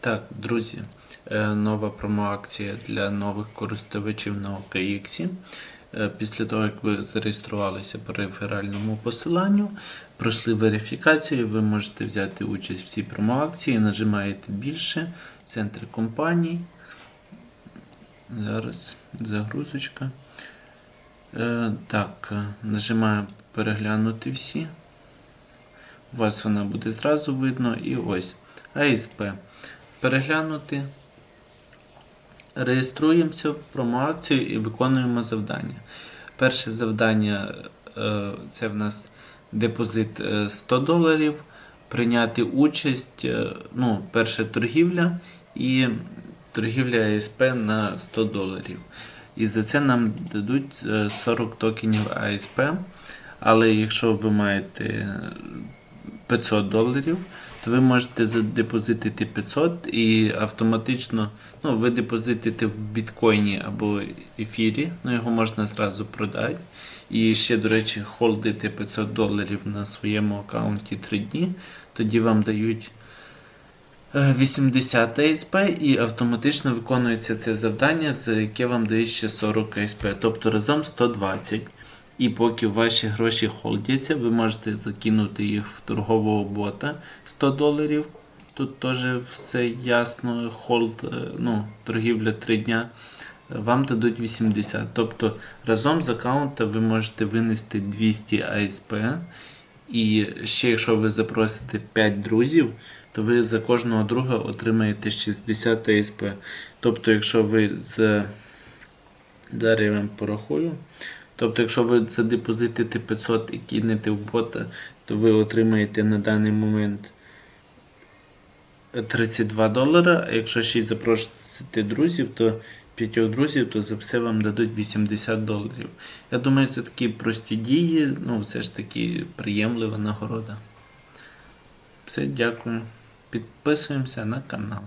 Так, друзі, е, нова промоакція для нових користувачів на OKX. Е, Після того, як ви зареєструвалися по реферальному посиланню, пройшли верифікацію, ви можете взяти участь в цій промоакції, нажимаєте більше, центр компаній. Зараз загрузочка. Е, Так, нажимаємо переглянути всі. У вас вона буде зразу видно. І ось АСП. Переглянути. Реєструємося в промоакцію і виконуємо завдання. Перше завдання е, це в нас депозит е, 100 доларів. Прийняти участь, е, ну, перша торгівля і торгівля АСП на 100 доларів. І за це нам дадуть е, 40 токенів АСП. Але якщо ви маєте 500 доларів, то ви можете задепозитити 500 і автоматично ну, ви депозитите в біткоїні або ефірі, ну його можна зразу продати. І ще, до речі, холдити 500 доларів на своєму аккаунті 3 дні, тоді вам дають е, 80 АСП і автоматично виконується це завдання, за яке вам дають ще 40 АСП, тобто разом 120. І поки ваші гроші холдяться, ви можете закинути їх в торгового бота 100 доларів. Тут теж все ясно, холд, е, ну, торгівля 3 дня. Вам дадуть 80. Тобто разом з аккаунта ви можете винести 200 АСП. І ще якщо ви запросите 5 друзів, то ви за кожного друга отримаєте 60 АСП. Тобто, якщо ви з вам порахую. Тобто, якщо ви задепозитите 500 і кинете в бота, то ви отримаєте на даний момент 32 долара. А якщо ще й запросите друзів, то 5 друзів, то за все вам дадуть 80 доларів. Я думаю, це такі прості дії, ну, все ж таки приємлива нагорода. Все, дякую. Підписуємося на канал.